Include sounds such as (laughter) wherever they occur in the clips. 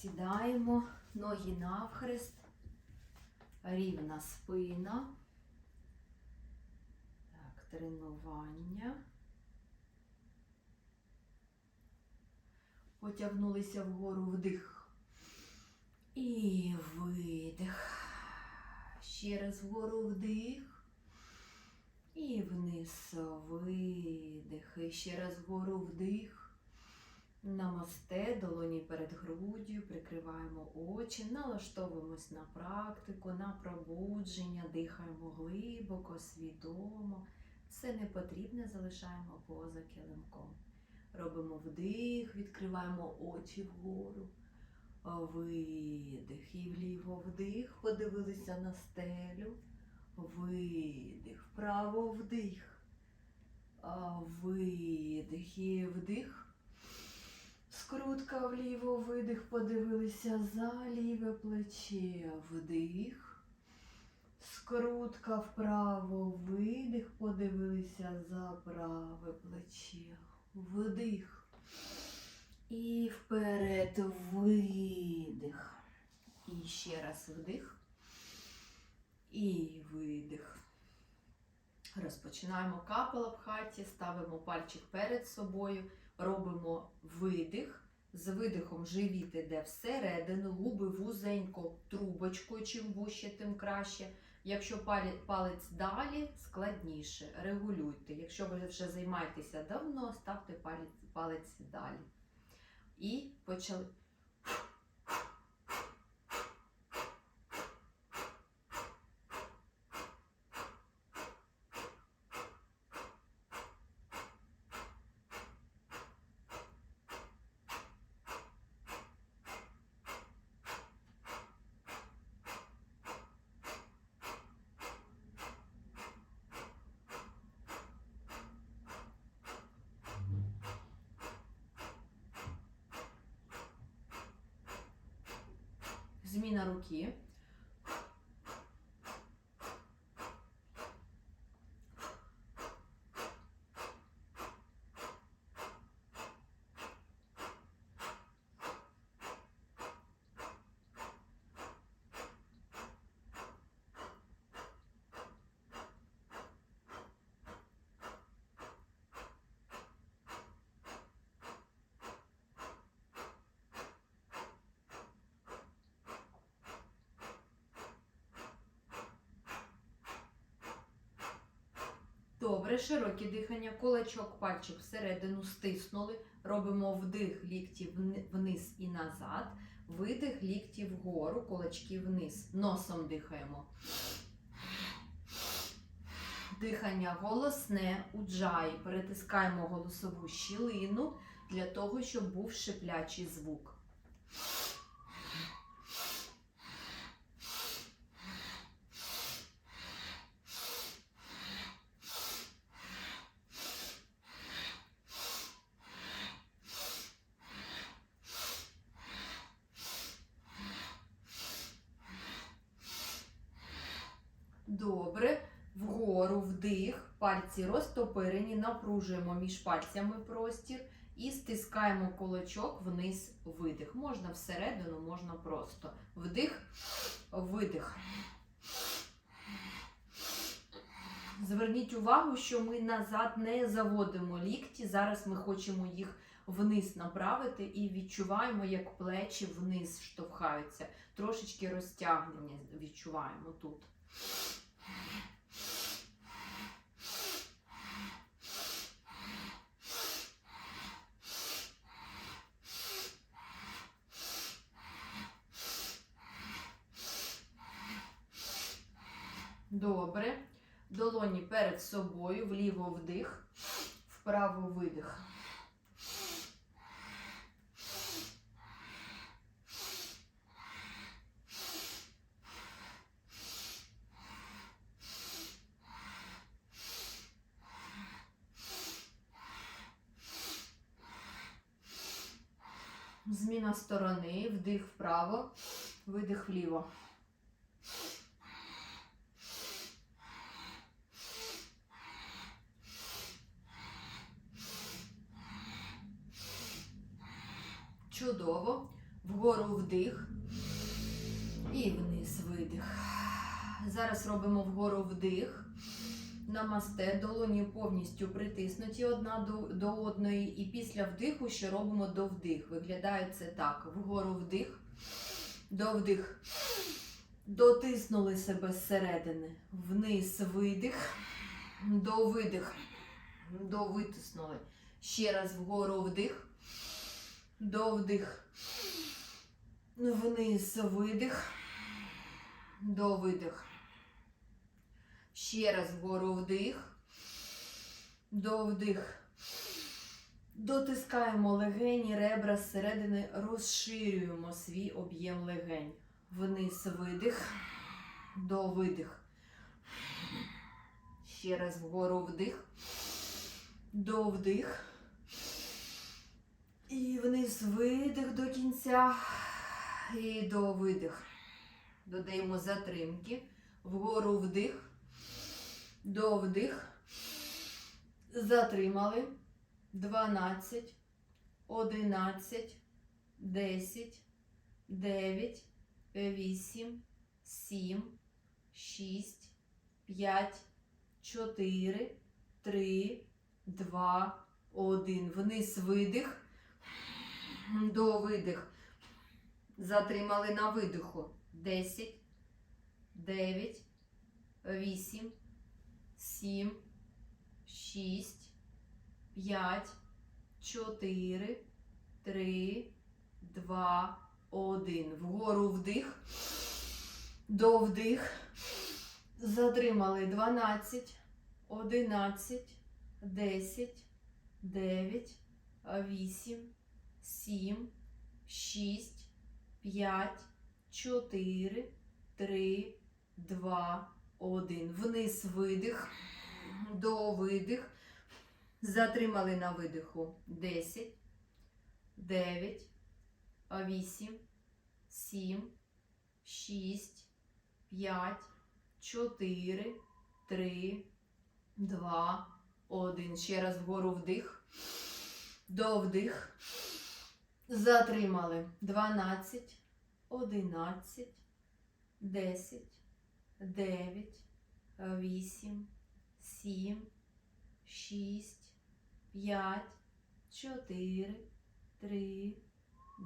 Сідаємо, ноги навхрест, рівна спина. Так, тренування. Потягнулися вгору вдих. І видих. Ще раз вгору вдих. І вниз видих. І ще раз вгору вдих. Намасте, долоні перед груддю, прикриваємо очі, налаштовуємось на практику, на пробудження, дихаємо глибоко, свідомо. Все непотрібне залишаємо поза килимком. Робимо вдих, відкриваємо очі вгору. Видих і вліво вдих, подивилися на стелю. Видих, вправо вдих. Видих і вдих. Скрутка вліво, видих, подивилися за ліве плече, вдих. Скрутка вправо, видих, подивилися за праве плече, вдих. І вперед видих. І ще раз вдих. І видих. Розпочинаємо капалабхаті, ставимо пальчик перед собою, робимо видих. З видихом живіт іде всередину, губи вузенько трубочкою, чим вуще, тим краще. Якщо палець далі, складніше, регулюйте. Якщо ви вже займаєтеся давно, ставте палець, палець далі. І почали. Зміна руки. Добре, широке дихання, кулачок, пальчик всередину стиснули. Робимо вдих лікті вниз і назад. Видих лікті вгору, кулачки вниз. Носом дихаємо. Дихання голосне, уджай. Перетискаємо голосову щілину для того, щоб був шиплячий звук. Добре. Вгору вдих, пальці розтопирені, напружуємо між пальцями простір і стискаємо кулачок вниз видих. Можна всередину, можна просто. Вдих, видих. Зверніть увагу, що ми назад не заводимо лікті. Зараз ми хочемо їх вниз направити і відчуваємо, як плечі вниз штовхаються. Трошечки розтягнення відчуваємо тут. Добре. Долоні перед собою, вліво вдих, вправо видих. Зміна сторони, вдих вправо, видих вліво. Робимо вгору вдих. Намасте, долоні повністю притиснуті одна до, до одної. І після вдиху ще робимо до вдих. Виглядає це так. Вгору вдих, до вдих. Дотиснули себе зсередини. Вниз видих, до видих. До витиснули. Ще раз вгору вдих, до вдих. Вниз видих, до видих. Ще раз вгору вдих, до вдих. Дотискаємо легені, ребра зсередини, розширюємо свій об'єм легень. Вниз видих, до видих. Ще раз вгору вдих, до вдих. І вниз видих до кінця. І до видих. Додаємо затримки. Вгору вдих. До вдих. Затримали. 12, 11, 10, 9, 8, 7, 6, 5, 4, 3, 2, 1. Вниз видих. До видих. Затримали на видиху. 10, 9, 8, 7, 6, 5, 4, 3, 2, 1. Вгору вдих. До вдих. Затримали 12, 11, 10, 9, 8, 7, 6, 5, 4, 3, 2, 1. Вниз видих. До видих. Затримали на видиху 10, 9, 8, 7, 6, 5, 4, 3, 2, 1. Ще раз вгору вдих. До вдих. Затримали 12, 11, 10, 9, 8, 7, 6, 5, 4, 3,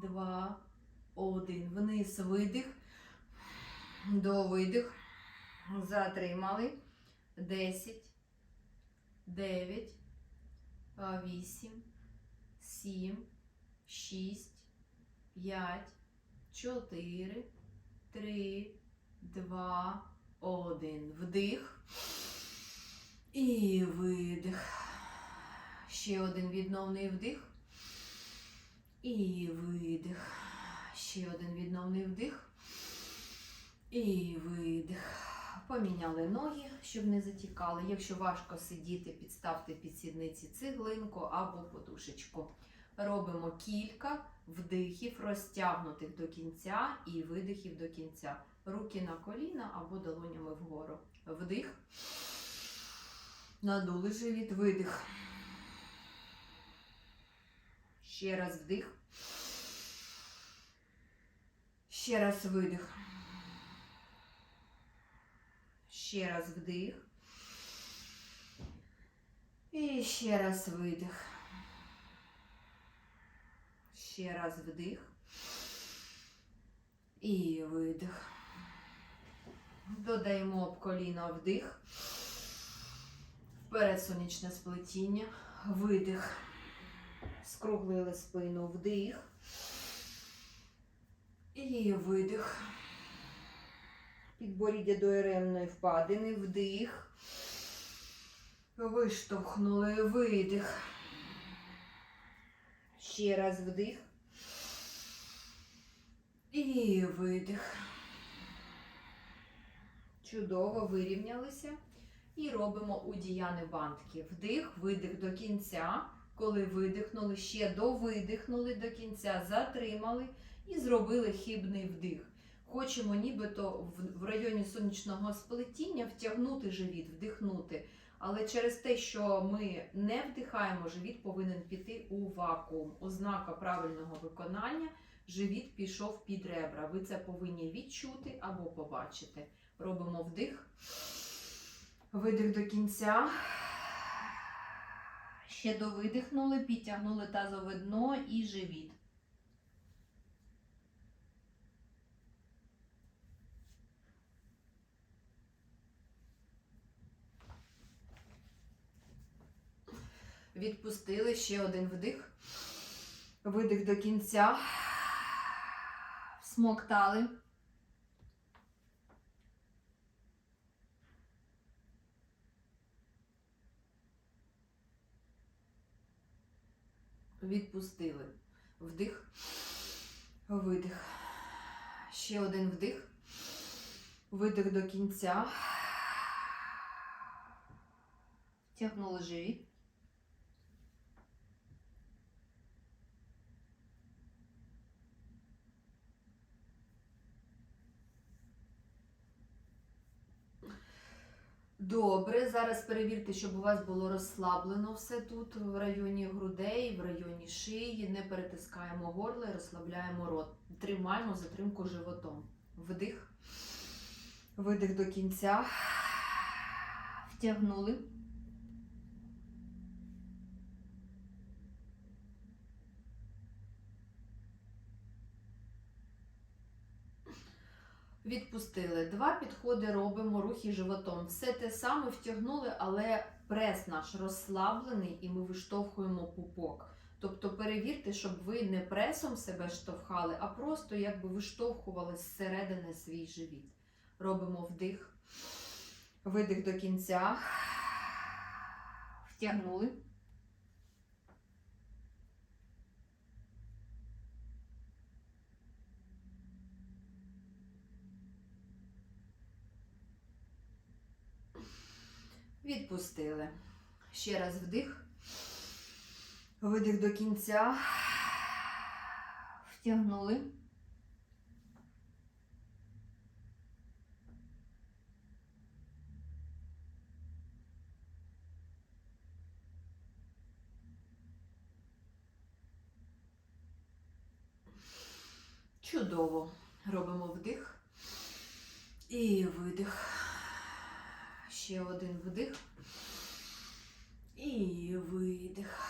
2, 1. Вниз видих. До видих. Затримали. 10, 9, 8, 7, 6, 5, 4, 3, 2, 1. Вдих. І видих. Ще один відновний вдих. І видих. Ще один відновний вдих. І видих. Поміняли ноги, щоб не затікали. Якщо важко сидіти, підставте під сідниці цеглинку або подушечку. Робимо кілька вдихів, розтягнутих до кінця і видихів до кінця. Руки на коліна або долонями вгору. Вдих. Надули живіт, видих. Ще раз вдих. Ще раз видих. Ще раз вдих. І ще раз видих. Ще раз вдих. І видих. Додаємо об коліна вдих. Вперед сонячне сплетіння. Видих. Скруглили спину вдих. І видих. Підборіддя до еремної впадини. Вдих. Виштовхнули видих. Ще раз вдих. І видих. Чудово вирівнялися. І робимо удіяни бантки. Вдих, видих до кінця. Коли видихнули, ще довидихнули до кінця, затримали і зробили хибний вдих. Хочемо нібито в районі сонячного сплетіння втягнути живіт, вдихнути. Але через те, що ми не вдихаємо, живіт повинен піти у вакуум. Ознака правильного виконання живіт пішов під ребра. Ви це повинні відчути або побачити. Робимо вдих, видих до кінця. Ще довидихнули, підтягнули тазове дно і живіт. Відпустили ще один вдих. Видих до кінця. Смоктали. Відпустили. Вдих. Видих. Ще один вдих. Видих до кінця. Тягнули живіт. Добре, зараз перевірте, щоб у вас було розслаблено все тут, в районі грудей, в районі шиї. Не перетискаємо горло розслабляємо рот. Тримаємо затримку животом. Вдих. Видих до кінця. Втягнули. Відпустили. Два підходи робимо, рухи животом. Все те саме втягнули, але прес наш розслаблений і ми виштовхуємо пупок. Тобто перевірте, щоб ви не пресом себе штовхали, а просто якби виштовхували зсередини свій живіт. Робимо вдих, видих до кінця. Втягнули. Відпустили. Ще раз вдих. Видих до кінця. Втягнули. Чудово. Робимо вдих і видих. Ще один вдих. І видих.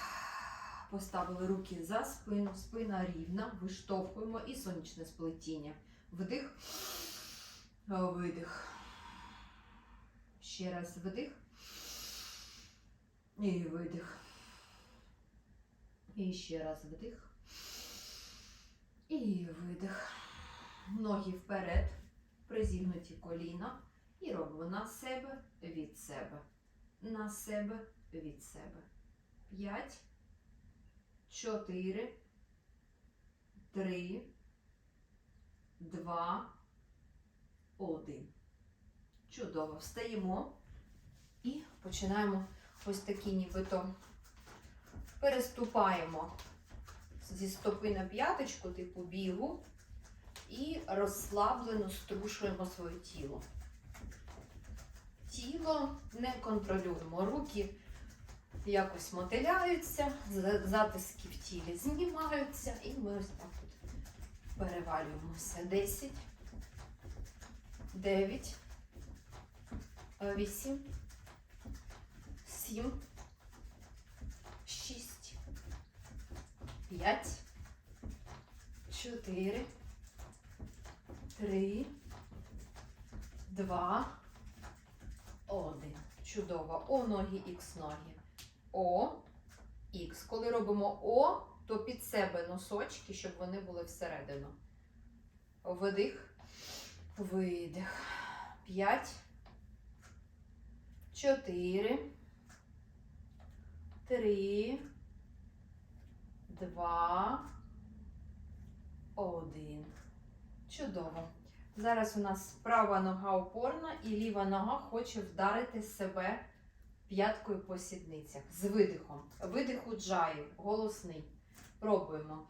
Поставили руки за спину, спина рівна, виштовхуємо і сонячне сплетіння. Вдих, видих. Ще раз вдих. І видих. І ще раз вдих. І видих. Ноги вперед, призігнуті коліна. І робимо на себе від себе. На себе від себе. П'ять, чотири, три, два, один. Чудово. Встаємо і починаємо ось такі нібито переступаємо зі стопи на п'яточку, типу бігу, і розслаблено струшуємо своє тіло тіло не контролюємо. Руки якось мотиляються, затиски в тілі знімаються, і ми ось так от перевалюємося. 10, 9, 8, 7, 6, 5, 4, 3, 2, один. Чудово. О ноги, ікс ноги. О, ікс. Коли робимо О, то під себе носочки, щоб вони були всередину. Вдих, видих. П'ять. Чотири. Три. Два. Один. Чудово. Зараз у нас права нога опорна і ліва нога хоче вдарити себе п'яткою по сідницях з видихом. Видих у джаї, голосний. Пробуємо.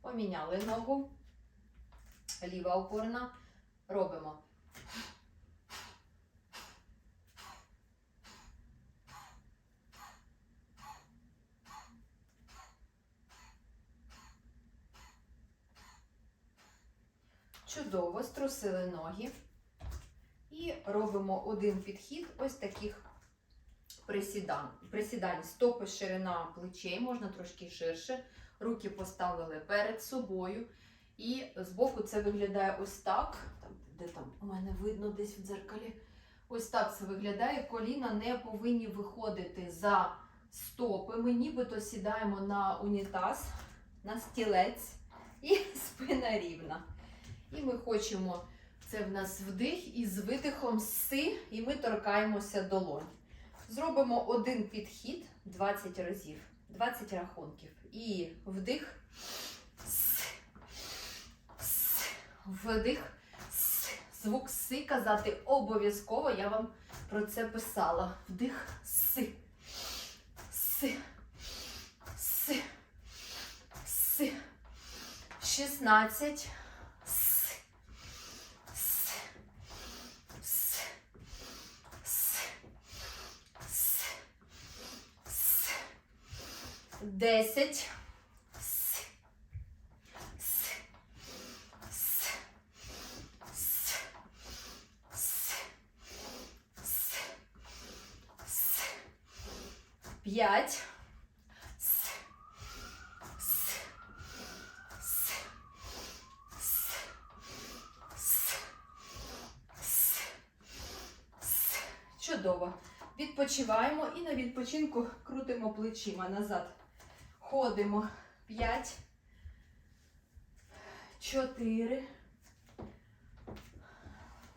Поміняли ногу. Ліва опорна. Робимо Чудово, струсили ноги. І робимо один підхід ось таких присідань. Присідань стопи ширина плечей, можна трошки ширше. Руки поставили перед собою. І збоку це виглядає ось так. Там, де там у мене видно десь в дзеркалі. Ось так це виглядає. Коліна не повинні виходити за стопи. Ми нібито сідаємо на унітаз, на стілець і (laughs) спина рівна. І ми хочемо, це в нас вдих, і з видихом си, і ми торкаємося долонь. Зробимо один підхід 20 разів, 20 рахунків. І вдих, с, с, вдих, с. Звук си казати обов'язково, я вам про це писала. Вдих, си, си, си, си. 16. 10. С. С. С. С. С. С. С. 5. С. С. С. С. С. С. Чудово. Відпочиваємо і на відпочинку крутимо плечима назад. Ходимо. П'ять. Чотири.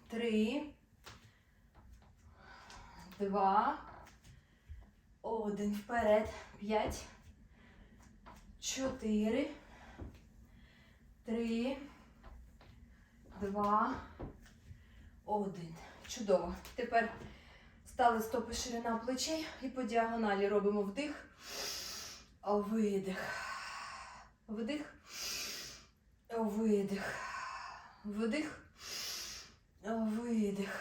Три. Два. Один. Вперед. П'ять. Чотири. Три. Два. Один. Чудово. Тепер стали стопи ширина плечей і по діагоналі робимо вдих. Видих. Вдих. Видих. Вдих. Видих.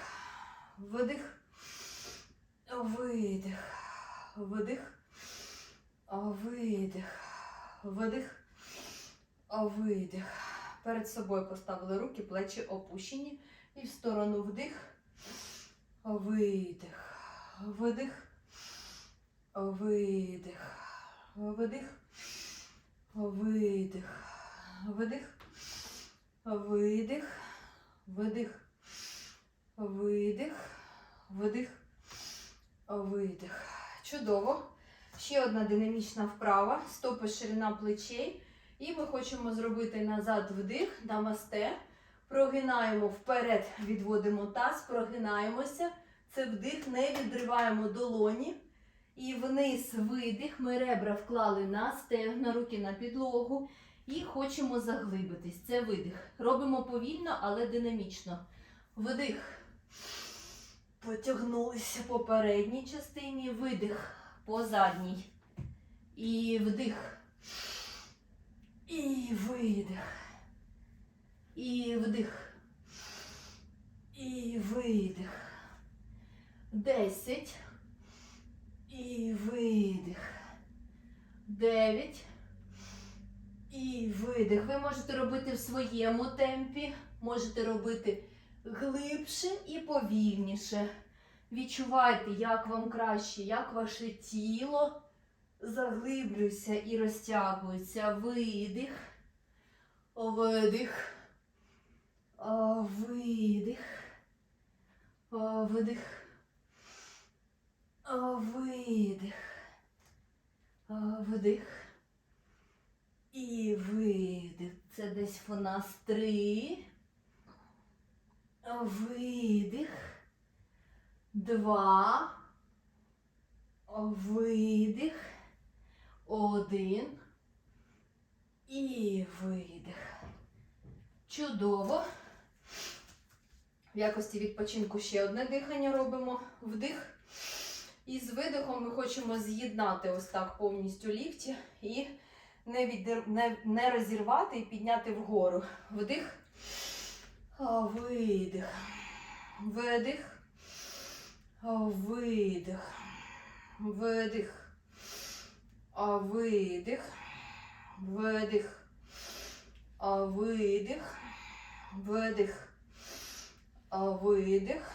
Вдих. Видих. Вдих. Видих. Вдих. Видих. Перед собою поставили руки, плечі опущені. І в сторону вдих. Видих. Видих. Видих видих, видих, видих, видих, видих, видих, видих, видих. Чудово. Ще одна динамічна вправа. Стопи ширина плечей. І ми хочемо зробити назад вдих, намасте. Прогинаємо вперед, відводимо таз, прогинаємося. Це вдих, не відриваємо долоні. І вниз видих. Ми ребра вклали на стегна, руки на підлогу. І хочемо заглибитись. Це видих. Робимо повільно, але динамічно. Вдих. Потягнулися по передній частині, видих по задній. І вдих. І видих. І вдих. І видих. Десять. І видих. Дев'ять. І видих. Ви можете робити в своєму темпі. Можете робити глибше і повільніше. Відчувайте, як вам краще, як ваше тіло заглиблюється і розтягується. Видих. Видих. Видих. Видих. Видих. Вдих. І видих. Це десь у нас три. Видих. Два. Видих. Один. І видих. Чудово. В якості відпочинку ще одне дихання робимо. Вдих. І з видихом ми хочемо з'єднати ось так повністю лікті і не, відір... не, не розірвати і підняти вгору. Вдих. Видих. Видих. Видих. Видих. Видих. Видих. Видих. Видих. Видих.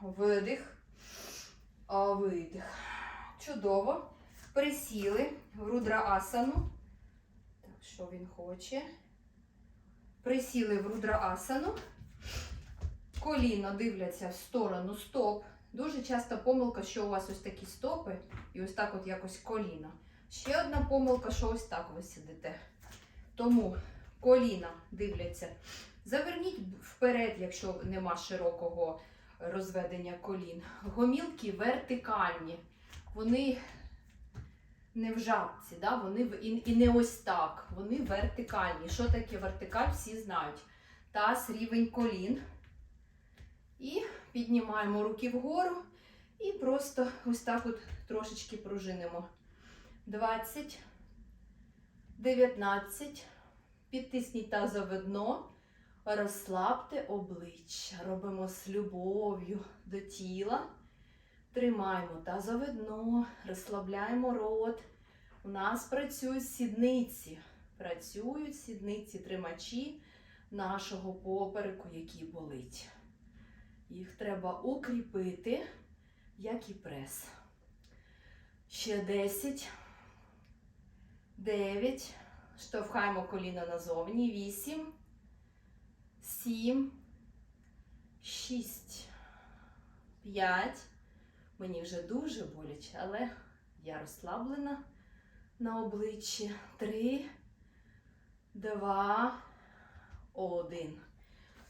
Видих. Видих. Чудово. Присіли в рудра асану. Так, що він хоче? Присіли в рудра асану. Коліна дивляться в сторону стоп. Дуже часто помилка, що у вас ось такі стопи і ось так от якось коліна. Ще одна помилка, що ось так ви сидите. Тому коліна дивляться. Заверніть вперед, якщо нема широкого розведення колін. Гомілки вертикальні. Вони не в жабці, да? вони і, і не ось так. Вони вертикальні. Що таке вертикаль, всі знають. Таз рівень колін. І піднімаємо руки вгору і просто ось так от трошечки пружинимо. 20, 19. Підтисніть тазове дно. Розслабте обличчя. Робимо з любов'ю до тіла. Тримаємо тазове дно, розслабляємо рот. У нас працюють сідниці. Працюють сідниці тримачі нашого попереку, який болить. Їх треба укріпити, як і прес. Ще 10, 9. Штовхаємо коліно назовні. 8, 7, 6, 5. Мені вже дуже боляче, але я розслаблена на обличчі. 3, 2, 1.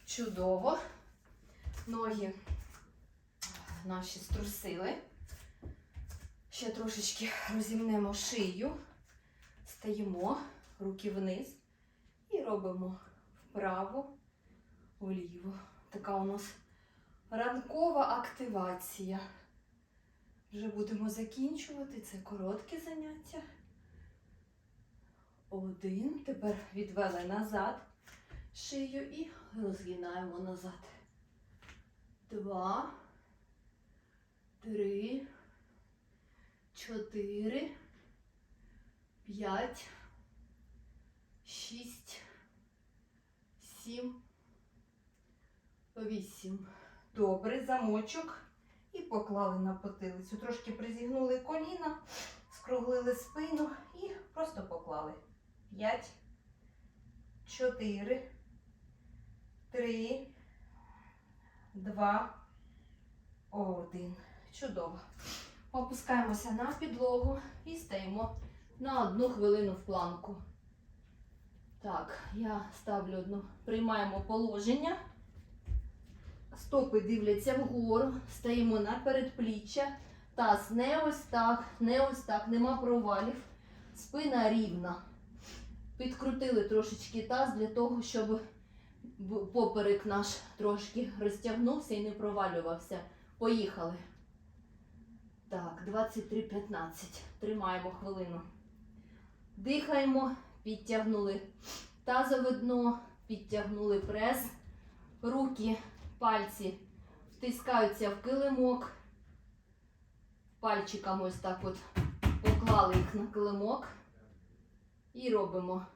Чудово. Ноги наші струсили. Ще трошечки розімнемо шию. Стаємо, руки вниз і робимо вправо, вліво. Така у нас ранкова активація. Вже будемо закінчувати. Це коротке заняття. Один. Тепер відвели назад шию і розгинаємо назад. Два, три, чотири, п'ять, шість, сім, вісім. Добре, замочок. І поклали на потилицю. Трошки призігнули коліна, скруглили спину і просто поклали. П'ять, чотири, три, два, один. Чудово. Опускаємося на підлогу і стаємо на одну хвилину в планку. Так, я ставлю одну. Приймаємо положення. Стопи дивляться вгору, стаємо на передпліччя. Таз не ось так, не ось так, нема провалів. Спина рівна. Підкрутили трошечки таз для того, щоб поперек наш трошки розтягнувся і не провалювався. Поїхали. Так, 23.15. Тримаємо хвилину. Дихаємо, підтягнули тазове дно, підтягнули прес. Руки, пальці втискаються в килимок. Пальчиками ось так от поклали їх на килимок. І робимо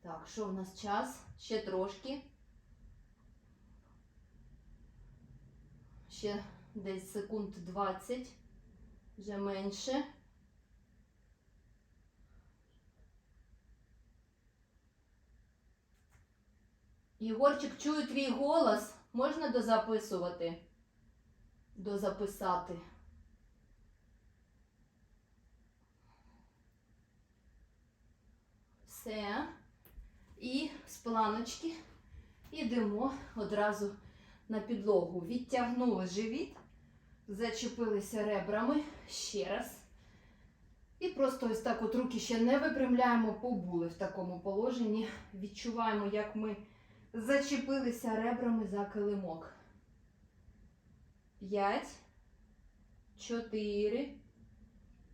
Так, що в нас час? Ще трошки. Ще десь секунд 20, вже менше. Єгорчик, чую твій голос. Можна дозаписувати? Дозаписати. Все. І з планочки йдемо одразу на підлогу. Відтягнули живіт, зачепилися ребрами ще раз. І просто ось так от руки ще не випрямляємо, побули в такому положенні. Відчуваємо, як ми зачепилися ребрами за килимок. П'ять, чотири,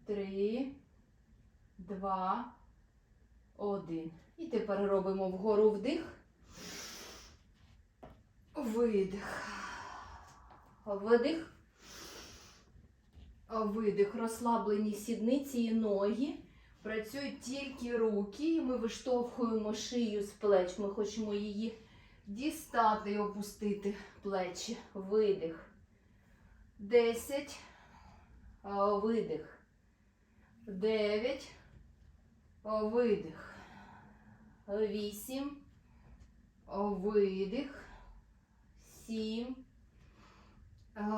три, два, один. І тепер робимо вгору вдих. Видих. Видих. Видих, розслаблені сідниці і ноги. Працюють тільки руки, ми виштовхуємо шию з плеч. Ми хочемо її дістати і опустити плечі. Видих. Десять. А, Видих. Дев'ять. Видих. Вісім. Видих. Сім.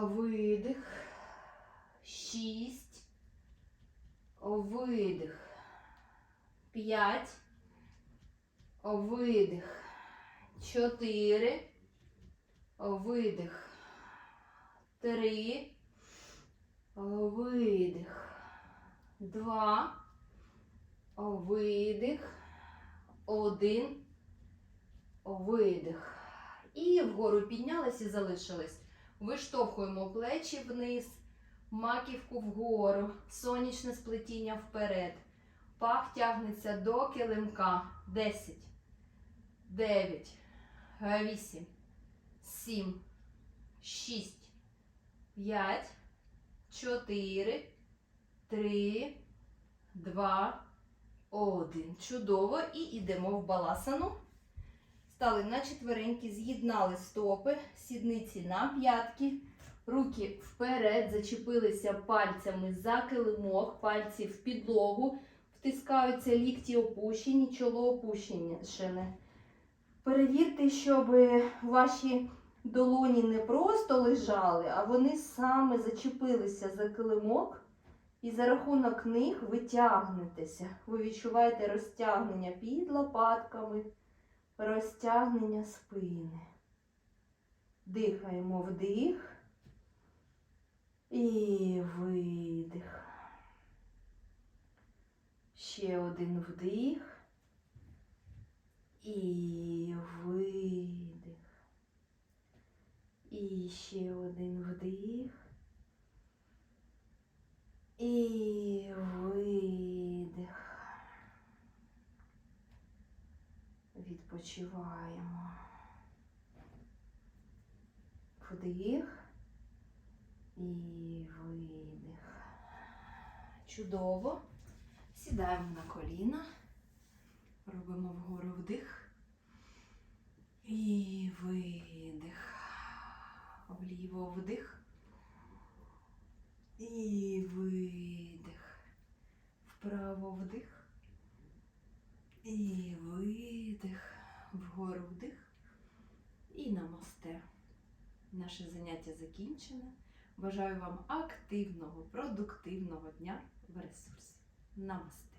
Видих. Шість. Видих. П'ять. Видих. Чотири. Видих. Три. Видих. Два. Видих. Один. Видих. І вгору піднялись і залишились. Виштовхуємо плечі вниз, маківку вгору, сонячне сплетіння вперед. Пах тягнеться до килимка. 10, 9, 8, 7, 6, 5, 4, 3, 2, 1. Чудово. І йдемо в баласану. Стали на четвереньки, з'єднали стопи, сідниці на п'ятки, руки вперед, зачепилися пальцями за килимок, пальці в підлогу, втискаються лікті опущені, чоло опущене. Перевірте, щоб ваші долоні не просто лежали, а вони саме зачепилися за килимок. І за рахунок них ви тягнетеся. Ви відчуваєте розтягнення під лопатками розтягнення спини. Дихаємо вдих і видих. Ще один вдих і видих. І ще один вдих. І видих. Відпочиваємо. Вдих і видих. Чудово. Сідаємо на коліна. Робимо вгору вдих. І видих. Вліво вдих. І видих. Вправо вдих. І видих, вгору вдих і намасте. Наше заняття закінчене. Бажаю вам активного, продуктивного дня в ресурсі. Намасте.